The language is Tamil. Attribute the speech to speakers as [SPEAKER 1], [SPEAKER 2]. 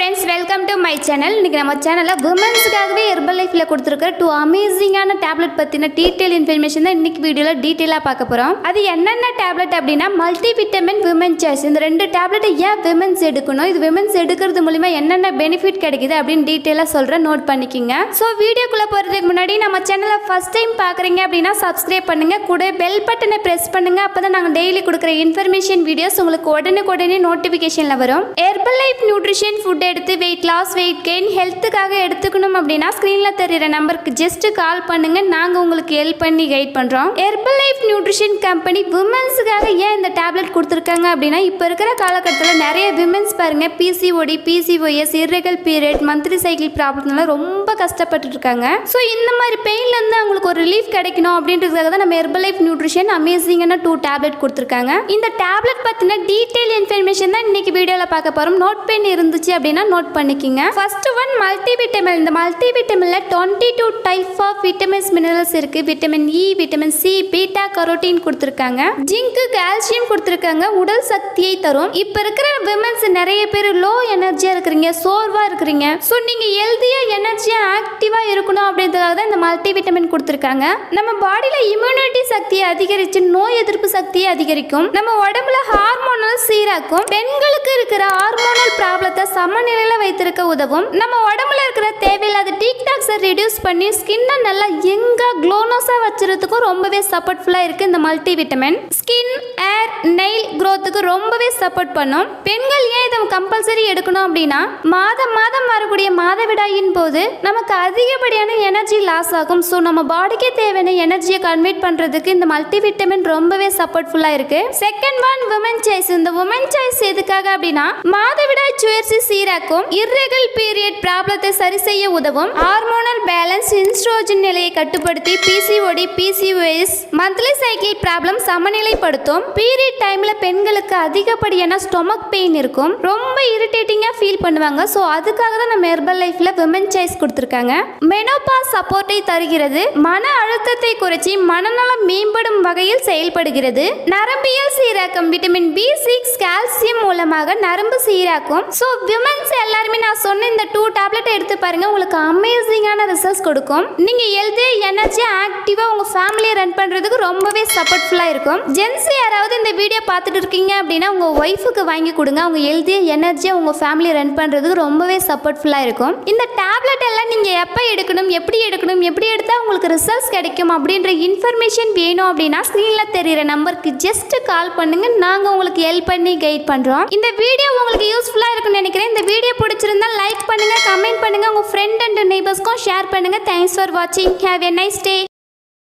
[SPEAKER 1] Friends welcome to my channel இன்றைக்கி நம்ம சேனலில் உமன்ஸுக்காகவே ஹெர்பல் லைஃப்பில் கொடுத்துருக்க டூ அமேசிங்கான டேப்லெட் பற்றின டீட்டெயில் இன்ஃபர்மேஷன் தான் இன்றைக்கி வீடியோவில் டீட்டெயிலாக பார்க்க போகிறோம் அது என்னென்ன டேப்லெட் அப்படின்னா மல்டி விட்டமின் விமன் சாய்ஸ் இந்த ரெண்டு டேப்லெட்டை ஏன் விமன்ஸ் எடுக்கணும்? இது விமன்ஸ் எடுக்கிறது மூலிமா என்னென்ன பெனிஃபிட் கிடைக்குது அப்படின்னு டீட்டெயிலாக சொல்கிறேன் நோட் பண்ணிக்கிங்க. ஸோ வீடியோக்குள்ளே போகிறதுக்கு முன்னாடி நம்ம சேனலை ஃபஸ்ட் டைம் பார்க்குறீங்க அப்படின்னா சப்ஸ்கிரைப் பண்ணுங்கள் கூட பெல் பட்டனை ப்ரெஸ் பண்ணுங்கள் அப்போ தான் நாங்கள் டெய்லி கொடுக்குற இன்ஃபர்மேஷன் வீடியோஸ் உங்களுக்கு உடனுக்குடனே நோட்டிஃபிகேஷனில் வரும். ஹெர்பல் லைஃப் நியூட்ரிஷன் ஃபுட் எடுத்து வெயிட் லாஸ் வெயிட் கெயின் ஹெல்த்துக்காக எடுத்துக்கணும் அப்படின்னா ஸ்க்ரீனில் தெரிகிற நம்பருக்கு ஜஸ்ட் கால் பண்ணுங்க. நாங்கள் உங்களுக்கு ஹெல்ப் பண்ணி கைட் பண்ணுறோம் ஹெர்பல் லைஃப் நியூட்ரிஷன் கம்பெனி விமன்ஸுக்காக ஏன் இந்த டேப்லெட் கொடுத்துருக்காங்க அப்படின்னா இப்போ இருக்கிற காலகட்டத்தில் நிறைய விமன்ஸ் பாருங்க PCOD PCOS irregular period monthly cycle ப்ராப்ளம்னால ரொம்ப கஷ்டப்பட்டு இருக்காங்க. ஸோ இந்த மாதிரி பெயின்லேருந்து அவங்களுக்கு ஒரு ரிலீஃப் கிடைக்கணும் அப்படின்றதுக்காக தான் நம்ம ஹெர்பல் லைஃப் நியூட்ரிஷன் அமேசிங்கான டூ டேப்லெட் கொடுத்துருக்காங்க. இந்த டேப்லெட் பற்றின டீட்டெயில் இன்ஃபர்மேஷன் தான் இன்னைக்கு வீடியோவில் பார்க்க போகிறோம் நோட் பெயின் இருந்துச்சு அப்படின்னா நோட் பண்ணிக்கிங்க. ஃபர்ஸ்ட் ஒன் மல்டி விட்டமின் இந்த multi விட்டமினில் twenty two type of vitamins minerals இருக்குது vitamin E vitamin C beta carotene கொடுத்துருக்காங்க. ஜிங்க்கு கால்சியம் கொடுத்துருக்காங்க. உடல் சக்தியை தரும். இப்போ இருக்கிற விமன்ஸ் நிறைய பேர் லோ எனர்ஜியாக இருக்கிறீங்க சோர்வாக இருக்கிறீங்க. ஸோ நீங்கள் ஹெல்த்தியாக எனர்ஜியாக ஆக்டிவாக இருக்கணும் அப்படின்றதுக்காக தான் இந்த மல்டி விட்டமின் கொடுத்துருக்காங்க. நம்ம பாடியில் இம்யூனிட்டி சக்தியை அதிகரித்து நோய் எதிர்ப்பு சக்தியை அதிகரிக்கும். நம்ம உடம்புல ஹார்மோனல் சீராக்கும். பெண்களுக்கு இருக்கிற ஹார்மோனல் ப்ராப்ளத்தை சமநிலையில் வைத்திருக்க உதவும். நம்ம உடம்புல இருக்கிற தேவையில்லாத டீக்டாக்ஸை ரெடியூஸ் பண்ணி ஸ்கின்னை நல்லா எங்காக க்ளோனஸாக வச்சுறதுக்கும் ரொம்பவே சப்போர்ட்ஃபுல்லாக இருக்குது இந்த multi vitamin skin hair nail க்ரோத்துக்கு ரொம்பவே சப்போர்ட் பண்ணும். பெண்கள் ஏன் இதை கம்பல்சரி எடுக்கணும் அப்படின்னா மாதம் மாதம் வரக்கூடிய மாதவிடாயின் போது நமக்கு அதிகப்படியான எனர்ஜி லாஸ் ஆகும். ஸோ நம்ம பாடிக்கே தேவையான எனர்ஜியை கன்வெர்ட் பண்ணுறதுக்கு இந்த மல்டி விட்டமின் ரொம்பவே சப்போர்ட்ஃபுல்லாக இருக்கு. செகண்ட் ஒன் உமன் சாய்ஸ் இந்த உமன் சாய்ஸ் எதுக்காக அப்படின்னா மாதவிடாய் சுயற்சி சீராக்கும் இர்ரெகல் பீரியட் ப்ராப்ளத்தை சரி செய்ய உதவும். ஹார்மோனல் பேலன்ஸ் இன்ஸ்ட்ரோஜன் நிலையை கட்டுப்படுத்தி PCOD PCOS monthly cycle problem சமநிலைப்படுத்தும். Period டைம்ல பெண்களுக்கு அதிகப்படியான ஸ்டொமக் பெயின் இருக்கும். ரொம்ப இரிட்டேட்டிங்காக ஃபீல் பண்ணுவாங்க. ஸோ அதுக்காக தான் நம்ம ஹெர்பல் லைஃப்ல விமன் சாய்ஸ் கொடுத்துருக்காங்க. மெனோபாஸ் சப்போர்ட்டை தருகிறது. மன அழுத்தத்தை குறைச்சி மனநலம் மேம்படும் வகையில் செயல்படுகிறது. நரம்பியல் சீராக்கம் விட்டமின் பி சிக்ஸ் கால்சியம் மூலமாக நரம்பு சீராக்கும். ஸோ விமன்ஸ் எல்லாருமே நான் சொன்ன இந்த டூ டேப்லெட் எடுத்து பாருங்க. உங்களுக்கு அமேசிங்கான ரிசல்ட்ஸ் கொடுக்கும். நீங்க ஹெல்த்தி எனர்ஜியாக ஆக்டிவாக உங்க ஃபேமிலியை ரன் பண்றதுக்கு ரொம்பவே சப்போர்ட்ஃபுல்லாக இருக்கும். ஜென்ஸ் யாராவது இந்த வீடியோ பார்த்துட்டு இருக்கீங்க அப்படின்னா உங்க ஒய்ஃபுக்கு வாங்கி கொடுங்க. அவங்க ஹெல்த்தியாக எனர்ஜியாக உங்க ஃபேமிலியை ரன் பண்றதுக்கு ரொம்பவே சப்போர்ட்ஃபுல்லாக இருக்கும். இந்த டேப்லெட் எல்லாம் நீங்க எப்போ எடுக்கணும் எப்படி எடுக்கணும் எப்படி எடுத்தால் உங்களுக்கு ரிசல்ட்ஸ் கிடைக்கும் அப்படின்ற இன்ஃபர்மேஷன் வேணும் அப்படின்னா ஸ்க்ரீனில் தெரிகிற நம்பருக்கு ஜஸ்ட் கால் பண்ணுங்க. நாங்கள் உங்களுக்கு ஹெல்ப் பண்ணி கைட் பண்ணுறோம் இந்த வீடியோ உங்களுக்கு யூஸ்ஃபுல்லாக இருக்கும்னு நினைக்கிறேன். இந்த வீடியோ பிடிச்சிருந்தா லைக் பண்ணுங்க கமெண்ட் பண்ணுங்க. உங்க ஃப்ரெண்ட் அண்ட் நெய்பர்ஸ்க்கும் ஷேர் பண்ணுங்க. தேங்க்ஸ் ஃபார் வாட்சிங் ஹேவ் எ நைஸ் டே